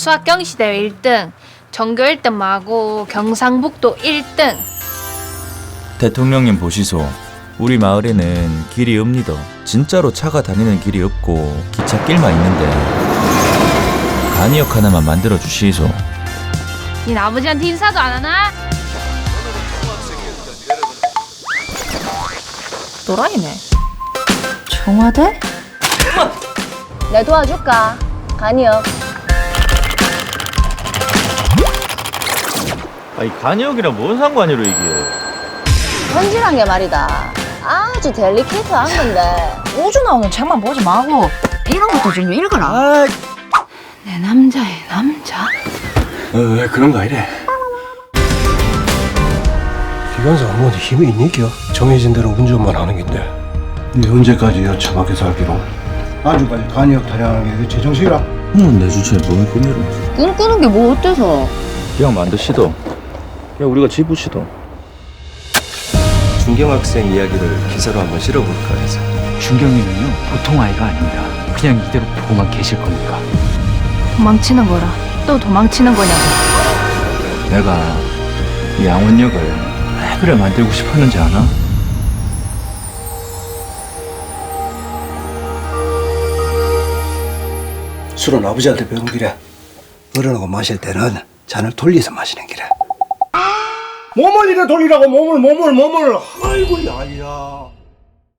수학 경시대회 1등, 전교 1등 마고 경상북도 1등. 대통령님 보시소. 우리 마을에는 길이 없니다. 진짜로 차가 다니는 길이 없고 기찻길만 있는데 간이역 하나만 만들어 주시소. 니 아버지한테 인사도 안 하나? 또라이네. 청와대? 내 도와줄까? 간이요. 아니 간이역이랑 뭔 상관이로 이게? 현질한 게 말이다. 아주 델리케이트한 건데. 우주 나오는 책만 보지 말고 이런 것도 좀 읽어라. 아, 내 남자의 남자. 어, 왜 그런 거 아니래? 기관사 업무에 힘이 있니겨? 정해진 대로 운전만 하는 긴데. 네 언제까지 여차밖에 살기로? 아주까지 간이역 타령하는 게 제정신이라? 응, 내 꾸미러. 꿈꾸는 게 뭐 어때서? 그냥 만드시도. 그냥 우리가 지부시도. 중경 학생 이야기를 기사로 한번 실어볼까 해서. 준경님은요 보통 아이가 아닙니다. 그냥 이대로 보고만 계실 겁니까? 도망치는 거라. 또 도망치는 거냐고. 내가 이 양원역을 왜 그래 만들고 싶었는지 아나? 술은 아버지한테 배운 길에 어른하고 마실 때는 잔을 돌려서 마시는 길에 몸을 이래 돌리라고 몸을 몸을 몸을. 아이고 야야